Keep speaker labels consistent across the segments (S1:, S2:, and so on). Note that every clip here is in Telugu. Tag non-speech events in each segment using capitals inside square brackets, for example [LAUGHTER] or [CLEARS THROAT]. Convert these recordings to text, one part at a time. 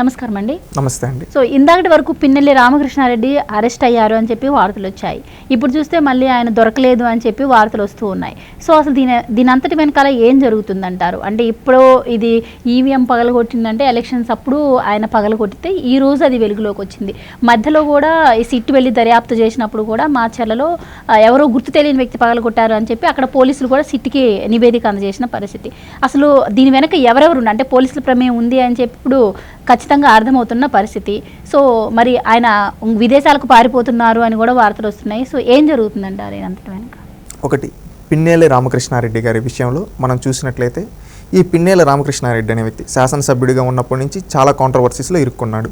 S1: నమస్కారం అండి.
S2: నమస్తే అండి.
S1: సో ఇందాకటి వరకు పిన్నెల్లి రామకృష్ణారెడ్డి అరెస్ట్ అయ్యారు అని చెప్పి వార్తలు వచ్చాయి. ఇప్పుడు చూస్తే మళ్ళీ ఆయన దొరకలేదు అని చెప్పి వార్తలు వస్తూ ఉన్నాయి. సో అసలు దీని దీని అంతటి వెనకాల ఏం జరుగుతుందంటారు? అంటే ఇప్పుడు ఇది ఈవీఎం పగలగొట్టిందంటే ఎలక్షన్స్ అప్పుడు ఆయన పగలగొట్టితే ఈ రోజు అది వెలుగులోకి వచ్చింది. మధ్యలో కూడా ఈ సిట్ వెళ్ళి దర్యాప్తు చేసినప్పుడు కూడా మా చెల్లలో ఎవరో గుర్తు తెలియని వ్యక్తి పగలగొట్టారు అని చెప్పి అక్కడ పోలీసులు కూడా సిట్కి నివేదిక అందజేసిన పరిస్థితి. అసలు దీని వెనక ఎవరెవరు ఉన్నారు? అంటే పోలీసుల ప్రమేయం ఉంది అని చెప్పి ఇప్పుడు ఖచ్చితంగా అర్థమవుతున్న పరిస్థితి. సో మరి ఆయన విదేశాలకు పారిపోతున్నారు అని కూడా వార్తలు వస్తున్నాయి. సో ఏం జరుగుతుందంటారు అంతటి వెనుక?
S2: ఒకటి పిన్నేల రామకృష్ణారెడ్డి గారి విషయంలో మనం చూసినట్లయితే ఈ పిన్నేల రామకృష్ణారెడ్డి అనే వ్యక్తి శాసనసభ్యుడిగా ఉన్నప్పటి నుంచి చాలా కాంట్రవర్సీస్లో ఇరుక్కున్నాడు.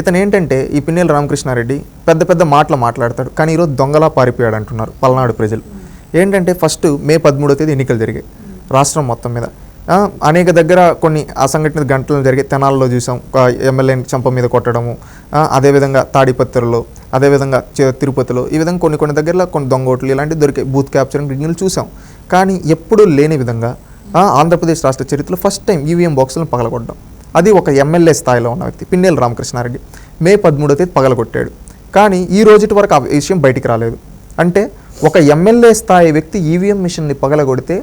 S2: ఇతను ఏంటంటే ఈ పిన్నేల రామకృష్ణారెడ్డి పెద్ద పెద్ద మాటలు మాట్లాడతాడు కానీ ఈరోజు దొంగలా పారిపోయాడు అంటున్నారు పల్నాడు ప్రజలు. ఏంటంటే ఫస్ట్ మే పదమూడో తేదీ ఎన్నికలు జరిగాయి. రాష్ట్రం మొత్తం మీద. అనేక దగ్గర కొన్ని అసంఘటిత గంటలు జరిగే తెనాల్లో చూసాం. ఎమ్మెల్యేని చంప మీద కొట్టడము అదేవిధంగా తాడిపత్రిలో అదేవిధంగా తిరుపతిలో ఈ విధంగా కొన్ని కొన్ని దగ్గరలో కొన్ని దొంగోట్లు ఇలాంటివి దొరికే బూత్ క్యాప్చరింగ్ రిగ్నల్ చూసాం. కానీ ఎప్పుడూ లేని విధంగా ఆంధ్రప్రదేశ్ రాష్ట్ర చరిత్రలో ఫస్ట్ టైం ఈవీఎం బాక్సులను పగలగొట్టడం. అది ఒక ఎమ్మెల్యే స్థాయిలో ఉన్న వ్యక్తి పిన్నెల రామకృష్ణారెడ్డి. మే పదమూడో తేదీ పగలగొట్టాడు. కానీ ఈ రోజుటి వరకు ఆ విషయం బయటికి రాలేదు. అంటే ఒక ఎమ్మెల్యే స్థాయి వ్యక్తి ఈవీఎం మిషన్ని పగలగొడితే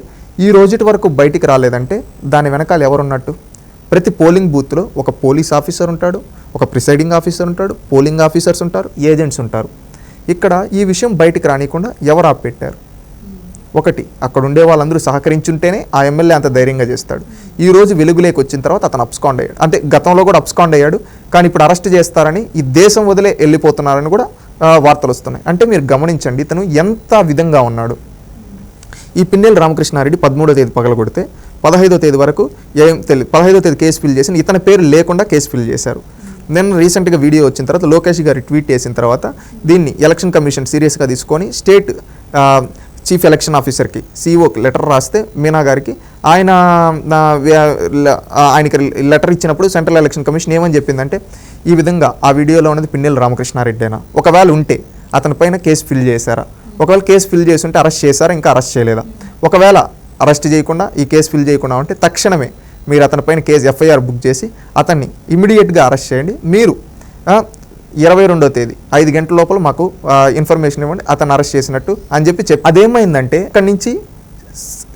S2: ఈ రోజుటి వరకు బయటికి రాలేదంటే దాని వెనకాల ఎవరున్నట్టు? ప్రతి పోలింగ్ బూత్లో ఒక పోలీస్ ఆఫీసర్ ఉంటాడు ఒక ప్రిసైడింగ్ ఆఫీసర్ ఉంటాడు పోలింగ్ ఆఫీసర్స్ ఉంటారు ఏజెంట్స్ ఉంటారు. ఇక్కడ ఈ విషయం బయటికి రానియకుండా ఎవరు ఆపెట్టారు ఒకటి అక్కడ ఉండే వాళ్ళందరూ సహకరించుంటేనే ఆ ఎమ్మెల్యే అంత ధైర్యంగా చేస్తాడు. ఈ రోజు వెలుగులేకి వచ్చిన తర్వాత అతను అప్స్కాండ్ అయ్యాడు. అంటే గతంలో కూడా అప్స్కాండ్ అయ్యాడు కానీ ఇప్పుడు అరెస్ట్ చేస్తారని ఈ దేశం వదిలే వెళ్ళిపోతున్నారని కూడా వార్తలు వస్తున్నాయి. అంటే మీరు గమనించండి ఇతను ఎంత విధంగా ఉన్నాడు. ఈ పిన్నెల రామకృష్ణారెడ్డి పదమూడో తేదీ పగలగొడితే పదహైదో తేదీ వరకు ఏం తెలియదు పదహైదో తేదీ కేసు ఫిల్ చేసి ఇతని పేరు లేకుండా కేసు ఫిల్ చేశారు. నిన్న రీసెంట్గా వీడియో వచ్చిన తర్వాత లోకేష్ గారి ట్వీట్ చేసిన తర్వాత దీన్ని ఎలక్షన్ కమిషన్ సీరియస్గా తీసుకొని స్టేట్ చీఫ్ ఎలక్షన్ ఆఫీసర్కి సీఓకి లెటర్ రాస్తే మీనా గారికి ఆయన ఆయనకి లెటర్ ఇచ్చినప్పుడు సెంట్రల్ ఎలక్షన్ కమిషన్ ఏమని చెప్పిందంటే ఈ విధంగా ఆ వీడియోలో ఉన్నది పిన్నెల రామకృష్ణారెడ్డేనా? ఒకవేళ ఉంటే అతని పైన కేసు ఫిల్ చేశారా? ఒకవేళ కేసు ఫిల్ చేసి ఉంటే అరెస్ట్ చేశారా? ఇంకా అరెస్ట్ చేయలేదా? ఒకవేళ అరెస్ట్ చేయకుండా ఈ కేసు ఫిల్ చేయకుండా ఉంటే తక్షణమే మీరు అతని పైన కేసు ఎఫ్ఐఆర్ బుక్ చేసి అతన్ని ఇమీడియట్గా అరెస్ట్ చేయండి. మీరు ఇరవై రెండో తేదీ ఐదు గంటల లోపల మాకు ఇన్ఫర్మేషన్ ఇవ్వండి. అతను అరెస్ట్ చేసినట్టు అని చెప్పి చెప్పి అదేమైందంటే అక్కడి నుంచి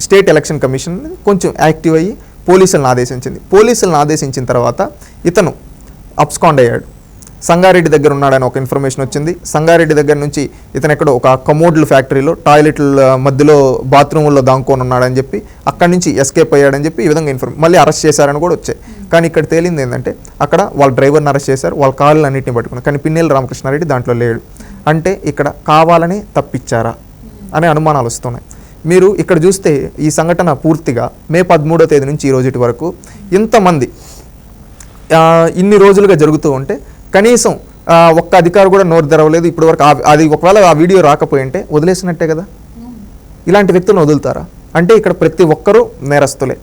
S2: స్టేట్ ఎలక్షన్ కమిషన్ కొంచెం యాక్టివ్ అయ్యి పోలీసులను ఆదేశించింది. పోలీసులను ఆదేశించిన తర్వాత ఇతను అప్స్కాండ్ అయ్యాడు. సంగారెడ్డి దగ్గర ఉన్నాడని ఒక ఇన్ఫర్మేషన్ వచ్చింది. సంగారెడ్డి దగ్గర నుంచి ఇతను ఎక్కడో ఒక కమోడ్ల ఫ్యాక్టరీలో టాయిలెట్ల మధ్యలో బాత్రూముల్లో దాంకొని ఉన్నాడని చెప్పి అక్కడి నుంచి ఎస్కేప్ అయ్యాడని చెప్పి ఈ విధంగా ఇన్ఫర్మ్ మళ్ళీ అరెస్ట్ చేశారని కూడా వచ్చాయి. కానీ ఇక్కడ తేలింది ఏంటంటే అక్కడ వాళ్ళ డ్రైవర్ని అరెస్ట్ చేశారు వాళ్ళ కాళ్ళు అన్నింటిని పట్టుకున్నారు. కానీ పిన్నెల రామకృష్ణారెడ్డి దాంట్లో లేడు. అంటే ఇక్కడ కావాలని తప్పించారా అనే అనుమానాలు వస్తున్నాయి. మీరు ఇక్కడ చూస్తే ఈ సంఘటన పూర్తిగా మే పదమూడో తేదీ నుంచి ఈ రోజుటి వరకు ఇంతమంది ఇన్ని రోజులుగా జరుగుతూ ఉంటే కనీసం ఒక్క అధికారి కూడా నోరు తెరవలేదు. ఇప్పటి వరకు అది ఒకవేళ ఆ వీడియో రాకపోయి ఉంటే వదిలేసినట్టే కదా? ఇలాంటి వ్యక్తులను వదులుతారా? అంటే ఇక్కడ ప్రతి ఒక్కరూ నేరస్తులే.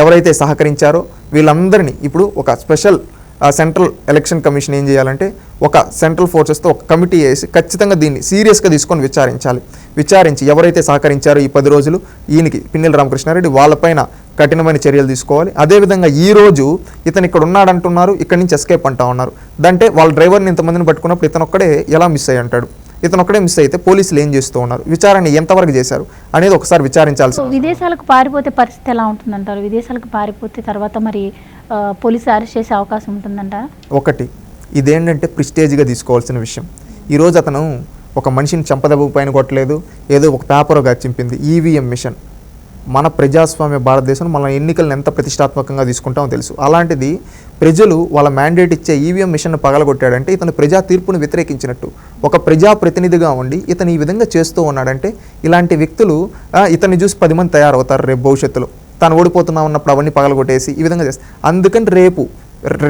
S2: ఎవరైతే సహకరించారో వీళ్ళందరినీ ఇప్పుడు ఒక స్పెషల్ సెంట్రల్ ఎలక్షన్ కమిషన్ ఏం చేయాలంటే ఒక సెంట్రల్ ఫోర్సెస్తో ఒక కమిటీ వేసి ఖచ్చితంగా దీన్ని సీరియస్గా తీసుకొని విచారించాలి. విచారించి ఎవరైతే సహకరించారో ఈ పది రోజులు ఈయనకి పిన్నెల రామకృష్ణారెడ్డి వాళ్ళపైన కఠినమైన చర్యలు తీసుకోవాలి. అదేవిధంగా ఈ రోజు ఇతను ఇక్కడ ఉన్నాడంటున్నారు ఇక్కడ నుంచి ఎస్కేప్ అంటా ఉన్నారు. దంటే వాళ్ళ డ్రైవర్ని ఇంతమందిని పట్టుకున్నప్పుడు ఇతను ఒక్కడే ఎలా మిస్ అయ్యి అంటాడు ఇతను ఒక్కడే మిస్ అయితే పోలీసులు ఏం చేస్తూ ఉన్నారు? విచారణ ఎంతవరకు చేశారు అనేది ఒకసారి విచారించాల్సి
S1: విదేశాలకు పారిపోతే పరిస్థితి ఎలా ఉంటుందంటారు? విదేశాలకు పారిపోతే తర్వాత మరి పోలీసు అరెస్ట్ చేసే అవకాశం ఉంటుందంటారా
S2: ఒకటి ఇదేంటంటే ప్రిస్టేజ్గా తీసుకోవాల్సిన విషయం. ఈరోజు అతను ఒక మనిషిని చంపదెబ్బ పైన కొట్టలేదు ఏదో ఒక పేపర్గా చింపింది ఈవీఎం మిషన్. మన ప్రజాస్వామ్య భారతదేశం మన ఎన్నికలను ఎంత ప్రతిష్టాత్మకంగా తీసుకుంటామో తెలుసు. అలాంటిది ప్రజలు వాళ్ళ మ్యాండేట్ ఇచ్చే ఈవీఎం మిషన్ పగలగొట్టాడంటే ఇతను ప్రజా తీర్పును వ్యతిరేకించినట్టు. ఒక ప్రజా ప్రతినిధిగా ఉండి ఇతను ఈ విధంగా చేస్తూ ఉన్నాడంటే ఇలాంటి వ్యక్తులు ఇతన్ని చూసి పది మంది తయారవుతారు రేపు భవిష్యత్తులో. తాను ఓడిపోతున్నా ఉన్నప్పుడు అవన్నీ పగలగొట్టేసి ఈ విధంగా చేస్తారు అందుకని రేపు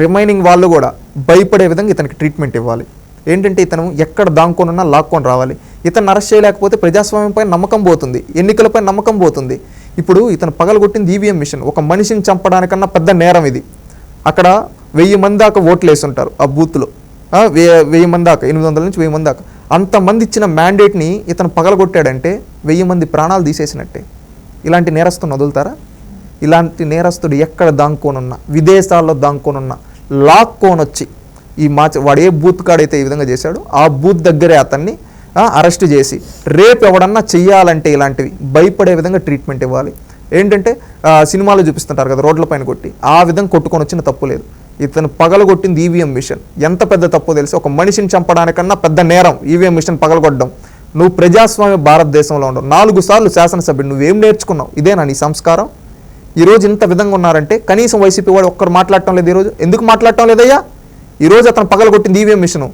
S2: రిమైనింగ్ వాళ్ళు కూడా భయపడే విధంగా ఇతనికి ట్రీట్మెంట్ ఇవ్వాలి. ఏంటంటే ఇతను ఎక్కడ దాంకొనున్నా లాక్కొని రావాలి. ఇతను అరెస్ట్ చేయలేకపోతే ప్రజాస్వామ్యంపై నమ్మకం పోతుంది. ఎన్నికలపై నమ్మకం పోతుంది. ఇప్పుడు ఇతను పగలగొట్టింది ఈవీఎం మిషన్. ఒక మనిషిని చంపడానికన్నా పెద్ద నేరం ఇది. అక్కడ వెయ్యి మంది దాకా ఓట్లు వేస్తుంటారు ఆ బూత్లో. వే వెయ్యి వెయ్యి మంది దాకా ఎనిమిది వందల నుంచి వెయ్యి మంది దాకా. అంతమంది ఇచ్చిన మ్యాండేట్ని ఇతను పగలగొట్టాడంటే వెయ్యి మంది ప్రాణాలు తీసేసినట్టే. ఇలాంటి నేరస్తుని వదులుతారా? ఇలాంటి నేరస్తుడు ఎక్కడ దాంకోనున్నా విదేశాల్లో దాంకోనున్నా లాక్కోనొచ్చి ఈ మాచ వాడు ఏ బూత్ కాడైతే ఈ విధంగా చేశాడో ఆ బూత్ దగ్గరే అతన్ని అరెస్ట్ చేసి రేపు ఎవడన్నా చెయ్యాలంటే ఇలాంటివి భయపడే విధంగా ట్రీట్మెంట్ ఇవ్వాలి. ఏంటంటే సినిమాలు చూపిస్తుంటారు కదా రోడ్ల పైన కొట్టి ఆ విధంగా కొట్టుకొని వచ్చిన తప్పు లేదు. ఇతను పగలగొట్టింది ఈవీఎం మిషన్. ఎంత పెద్ద తప్పు తెలిసి ఒక మనిషిని చంపడానికన్నా పెద్ద నేరం ఈవీఎం మిషన్ పగలగొట్టడం. నువ్వు ప్రజాస్వామ్య భారతదేశంలో ఉండవు నాలుగు సార్లు శాసనసభ్యుడు నువ్వేం నేర్చుకున్నావు? ఇదేనా నీ సంస్కారం? ఈరోజు ఇంత విధంగా ఉన్నారంటే కనీసం వైసీపీ వాడు ఒక్కరు మాట్లాడటం లేదు ఈరోజు ఎందుకు మాట్లాడటం లేదయ్యా? ఈరోజు అతను పగలగొట్టింది ఈవీఎం మిషను.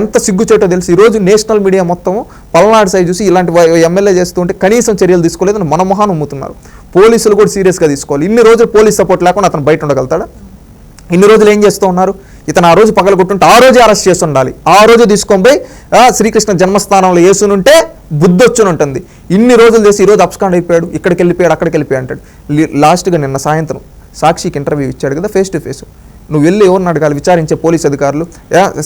S2: ఎంత సిగ్గుచేటో తెలుసు. ఈరోజు నేషనల్ మీడియా మొత్తం పల్నాడు సైజ్ చూసి ఇలాంటి ఎమ్మెల్యే చేస్తుంటే కనీసం చర్యలు తీసుకోలేదని మన మొహాన్ని ఉమ్ముతున్నారు. పోలీసులు కూడా సీరియస్గా తీసుకోవాలి. ఇన్ని రోజులు పోలీస్ సపోర్ట్ లేకుండా అతను బయట ఉండగలుగుతాడా? ఇన్ని రోజులు ఏం చేస్తూ ఉన్నారు? ఇతను ఆ రోజు పగలగొట్టుంటే ఆ రోజే అరెస్ట్ చేసి ఉండాలి. ఆ రోజు తీసుకొని పోయి శ్రీకృష్ణ జన్మస్థానంలో వేసునుంటే బుద్ధి వచ్చుని ఉంటుంది. ఇన్ని రోజులు చేసి ఈరోజు రోజు అప్స్కాండ్ అయిపోయాడు ఇక్కడికి వెళ్ళిపోయాడు అక్కడికి వెళ్ళిపోయాడు అంటాడు. లాస్ట్గా నిన్న సాయంత్రం సాక్షికి ఇంటర్వ్యూ ఇచ్చాడు కదా ఫేస్ టు ఫేస్ నువ్వు వెళ్ళి ఎవరిని అడగాలి? విచారించే పోలీస్ అధికారులు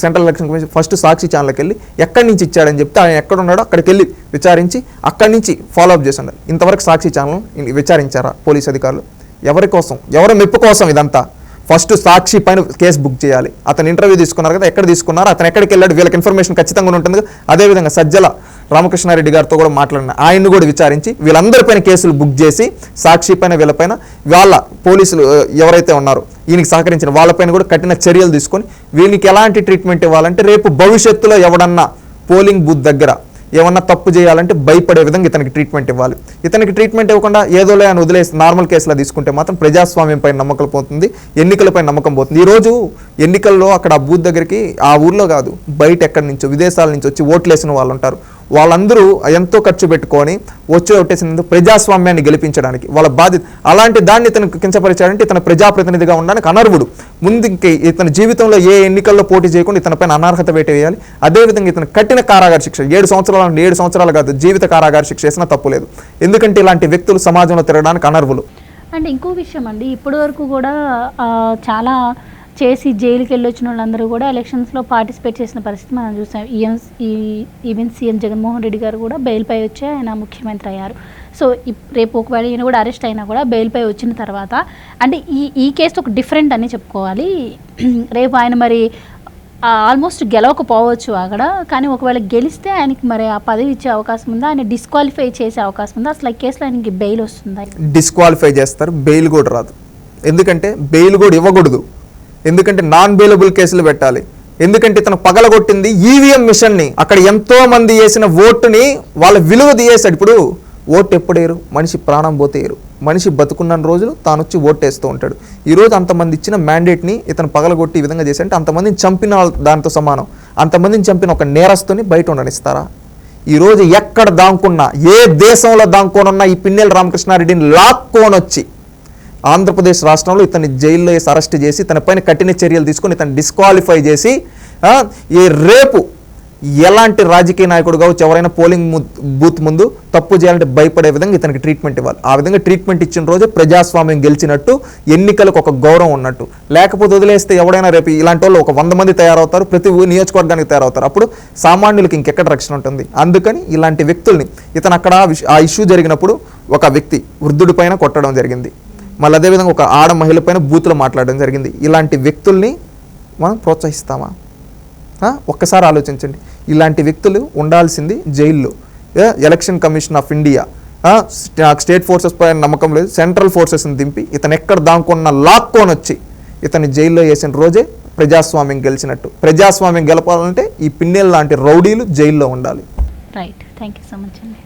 S2: central election commission first Sakshi ఛానల్కి వెళ్ళి ఎక్కడి నుంచి ఇచ్చాడని చెప్తే ఆయన ఎక్కడ ఉన్నాడో అక్కడికి వెళ్ళి విచారించి అక్కడి నుంచి ఫాలో అప్ చేసి ఉండాలి. ఇంతవరకు సాక్షి ఛానల్ విచారించారా పోలీస్ అధికారులు? ఎవరి కోసం? ఎవరి మెప్పు కోసం ఇదంతా? ఫస్ట్ సాక్షి పైన కేసు బుక్ చేయాలి. అతను ఇంటర్వ్యూ తీసుకున్నారు కదా ఎక్కడ తీసుకున్నారు అతను ఎక్కడికి వెళ్ళాడు వీళ్ళకి ఇన్ఫర్మేషన్ ఖచ్చితంగా ఉంటుంది కదా. అదేవిధంగా సజ్జల రామకృష్ణారెడ్డి గారితో కూడా మాట్లాడిన ఆయన్ను కూడా విచారించి వీళ్ళందరిపైన కేసులు బుక్ చేసి సాక్షి పైన వీళ్ళపైన వాళ్ళ పోలీసులు ఎవరైతే ఉన్నారో ఈయనకి సహకరించిన వాళ్ళపైన కూడా కఠిన చర్యలు తీసుకొని వీళ్ళకి ఎలాంటి ట్రీట్మెంట్ ఇవ్వాలంటే రేపు భవిష్యత్తులో ఎవడన్నా పోలింగ్ బూత్ దగ్గర ఏమన్నా తప్పు చేయాలంటే భయపడే విధంగా ఇతనికి ట్రీట్మెంట్ ఇవ్వాలి. ఇతనికి ట్రీట్మెంట్ ఇవ్వకుండా ఏదోలే అని వదిలేసి నార్మల్ కేసులో తీసుకుంటే మాత్రం ప్రజాస్వామ్యం పైన నమ్మకం పోతుంది ఎన్నికలపై నమ్మకం పోతుంది. ఈరోజు ఎన్నికల్లో అక్కడ ఆ బూత్ దగ్గరికి ఆ ఊర్లో కాదు బయట ఎక్కడి నుంచో విదేశాల నుంచి వచ్చి ఓట్లేసిన వాళ్ళు ఉంటారు. వాళ్ళందరూ ఎంతో ఖర్చు పెట్టుకొని వచ్చి ఒట్టేసినందుకు ప్రజాస్వామ్యాన్ని గెలిపించడానికి వాళ్ళ బాధ్యత అలాంటి దాన్ని ఇతను కించపరిచాడంటే ఇతను ప్రజాప్రతినిధిగా ఉండడానికి అనర్హుడు. ముందు ఇతని జీవితంలో ఏ ఎన్నికల్లో పోటీ చేయకుండా ఇతనిపైన అనర్హత పెట్టేయాలి అదేవిధంగా ఇతను కఠిన కారాగార శిక్ష ఏడు సంవత్సరాల నుండి ఏడు సంవత్సరాలు కాదు జీవిత కారాగార శిక్ష వేసినా తప్పులేదు ఎందుకంటే ఇలాంటి వ్యక్తులు సమాజంలో తిరగడానికి అనర్హులు.
S1: అండ్ ఇంకో విషయం అండి ఇప్పటి వరకు కూడా చాలా చేసి జైలుకి వెళ్ళొచ్చిన వాళ్ళందరూ కూడా ఎలక్షన్స్లో పార్టిసిపేట్ చేసిన పరిస్థితి మనం చూసాం. ఈఎం ఈ ఈవెన్ సీఎం జగన్మోహన్ రెడ్డి గారు కూడా బెయిల్పై వచ్చి ఆయన ముఖ్యమంత్రి అయ్యారు. సో ఇప్- రేపు ఒకవేళ ఈయన కూడా అరెస్ట్ అయినా కూడా బెయిల్పై వచ్చిన తర్వాత అంటే ఈ ఈ కేసు ఒక డిఫరెంట్ అని చెప్పుకోవాలి. [CLEARS THROAT] రేపు ఆయన మరి ఆల్మోస్ట్ గెలవకపోవచ్చు అక్కడ కానీ ఒకవేళ గెలిస్తే ఆయనకి మరి ఆ పదవి ఇచ్చే అవకాశం ఉందా? ఆయన డిస్క్వాలిఫై చేసే అవకాశం ఉందా? అసలు ఈ కేసులో ఆయనకి బెయిల్ వస్తుందా?
S2: డిస్క్వాలిఫై చేస్తారు బెయిల్ కూడా రాదు. ఎందుకంటే బెయిల్ కూడా ఇవ్వకూడదు. ఎందుకంటే నాన్ బెయిలబుల్ కేసులు పెట్టాలి. ఎందుకంటే ఇతను పగలగొట్టింది ఈవీఎం మిషన్ని. అక్కడ ఎంతో మంది వేసిన ఓటుని వాళ్ళ విలువ తీయేశాడు. ఇప్పుడు ఓటు ఎప్పుడేరు మనిషి ప్రాణం పోతేయరు మనిషి బతుకున్న రోజులు తాను వచ్చి ఓటేస్తూ ఉంటాడు. ఈరోజు అంతమంది ఇచ్చిన మ్యాండేట్ని ఇతను పగలగొట్టి ఈ విధంగా చేశాడంటే అంతమందిని చంపిన వాళ్ళ- దాంతో సమానం. అంతమందిని చంపిన ఒక నేరస్తుని బయట ఉండనిస్తారా? ఈరోజు ఎక్కడ దాంకున్నా ఏ దేశంలో దాంకోనున్నా ఈ పిన్నెల రామకృష్ణారెడ్డిని లాక్కోనొచ్చి ఆంధ్రప్రదేశ్ రాష్ట్రంలో ఇతన్ని జైల్లో వేసి అరెస్ట్ చేసి తన కఠిన చర్యలు తీసుకొని ఇతను డిస్క్వాలిఫై చేసి ఈ రేపు ఎలాంటి రాజకీయ నాయకుడు కావచ్చు ఎవరైనా పోలింగ్ బూత్ ముందు తప్పు చేయాలంటే భయపడే విధంగా ఇతనికి ట్రీట్మెంట్ ఇవ్వాలి. ఆ విధంగా ట్రీట్మెంట్ ఇచ్చిన రోజే ప్రజాస్వామ్యం గెలిచినట్టు ఎన్నికలకు ఒక గౌరవం ఉన్నట్టు. లేకపోతే వదిలేస్తే ఎవడైనా రేపు ఇలాంటి వాళ్ళు ఒక వంద మంది తయారవుతారు ప్రతి ఊ- నియోజకవర్గానికి తయారవుతారు. అప్పుడు సామాన్యులకి ఇంకెక్కడ రక్షణ ఉంటుంది? అందుకని ఇలాంటి వ్యక్తుల్ని ఇతను అక్కడ ఆ ఆ ఇష్యూ జరిగినప్పుడు ఒక వ్యక్తి వృద్ధుడి పైన కొట్టడం జరిగింది. మళ్ళీ అదేవిధంగా ఒక ఆడ మహిళపైన బూతులు మాట్లాడడం జరిగింది. ఇలాంటి వ్యక్తుల్ని మనం ప్రోత్సహిస్తామా? ఒక్కసారి ఆలోచించండి. ఇలాంటి వ్యక్తులు ఉండాల్సింది జైల్లో ఎలక్షన్ కమిషన్ ఆఫ్ ఇండియా. ఆ? నాకు స్టేట్ ఫోర్సెస్ పైన నమ్మకం లేదు. సెంట్రల్ ఫోర్సెస్ని దింపి ఇతను ఎక్కడ దాంకున్న లాక్కొని వచ్చి ఇతన్ని జైల్లో వేసిన రోజే ప్రజాస్వామ్యం గెలిచినట్టు. ప్రజాస్వామ్యం గెలపాలంటే ఈ పిన్నెల్ లాంటి రౌడీలు జైల్లో ఉండాలి.
S1: Right thank you so much అండి